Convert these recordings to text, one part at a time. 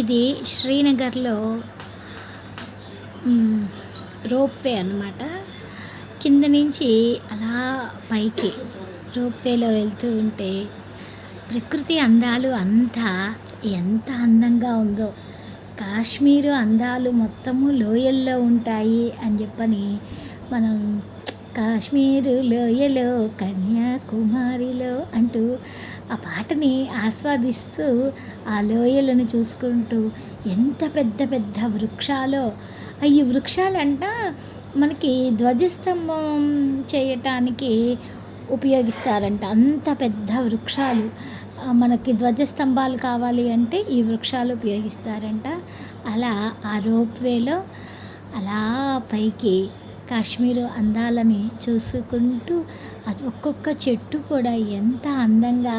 ఇది శ్రీనగర్లో రోప్వే అన్నమాట. కింద నుంచి అలా పైకి రోప్వేలో వెళ్తూ ఉంటే ప్రకృతి అందాలు అంతా ఎంత అందంగా ఉందో. కాశ్మీరు అందాలు మొత్తము లోయల్లో ఉంటాయి అని చెప్పని మనం కాశ్మీరు లోయలో కన్యాకుమారిలో అంటూ ఆ పాటని ఆస్వాదిస్తూ ఆ లోయలను చూసుకుంటూ ఎంత పెద్ద పెద్ద వృక్షాలో. ఈ వృక్షాలంట మనకి ధ్వజస్తంభం చేయటానికి ఉపయోగిస్తారంట. అంత పెద్ద వృక్షాలు. మనకి ధ్వజస్తంభాలు కావాలి అంటే ఈ వృక్షాలు ఉపయోగిస్తారంట. అలా ఆ రోప్వేలో అలా పైకి కాశ్మీరు అందాలని చూసుకుంటూ అది ఒక్కొక్క చెట్టు కూడా ఎంత అందంగా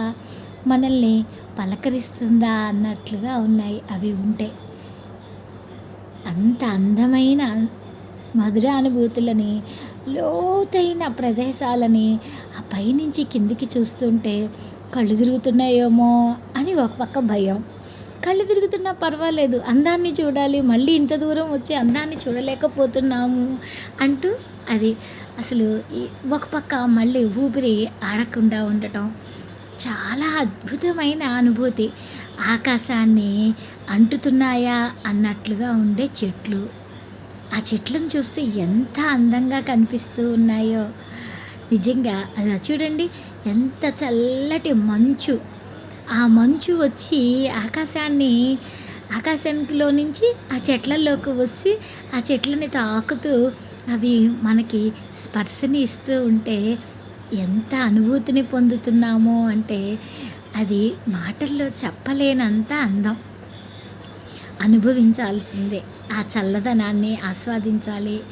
మనల్ని పలకరిస్తుందా అన్నట్లుగా ఉన్నాయి. అవి ఉంటే అంత అందమైన మధుర అనుభూతులని లోతైన ప్రదేశాలని ఆ పైనుంచి కిందికి చూస్తుంటే కళ్ళు తిరుగుతున్నాయేమో అని ఒక పక్క భయం. కళ్ళు తిరుగుతున్నా పర్వాలేదు. అందాన్ని చూడాలి. మళ్ళీ ఇంత దూరం వచ్చి అందాన్ని చూడలేకపోతున్నాము అంటూ అది అసలు ఈ ఒక పక్క మళ్ళీ ఊపిరి ఆడకుండా ఉండటం చాలా అద్భుతమైన అనుభూతి. ఆకాశాన్ని అంటుతున్నాయా అన్నట్లుగా ఉండే చెట్లు. ఆ చెట్లను చూస్తే ఎంత అందంగా కనిపిస్తూ ఉన్నాయో. నిజంగా అది చూడండి. ఎంత చల్లటి మంచు. ఆ మంచు వచ్చి ఆకాశాన్ని ఆకాశంలో నుంచి ఆ చెట్లలోకి వచ్చి ఆ చెట్లని తాకుతూ అవి మనకి స్పర్శని ఇస్తూ ఉంటే ఎంత అనుభూతిని పొందుతున్నామో అంటే అది మాటల్లో చెప్పలేనంత అందం. అనుభవించాల్సిందే. ఆ చల్లదనాన్ని ఆస్వాదించాలి.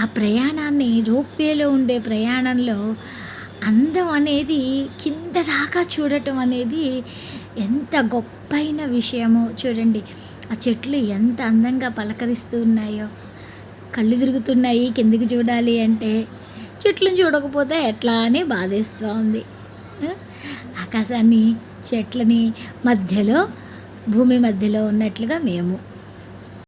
ఆ ప్రయాణాన్ని రోప్వేలో ఉండే ప్రయాణంలో అందం అనేది కింద దాకా చూడటం అనేది ఎంత గొప్పైన విషయమో చూడండి. ఆ చెట్లు ఎంత అందంగా పలకరిస్తూ ఉన్నాయో కళ్ళు తిరుగుతున్నాయి కిందికి చూడాలి అంటే చెట్లను చూడకపోతే ఎట్లా అని బాధేస్తూ ఉంది. ఆకాశాన్ని చెట్లని మధ్యలో భూమి మధ్యలో ఉన్నట్లుగా మేము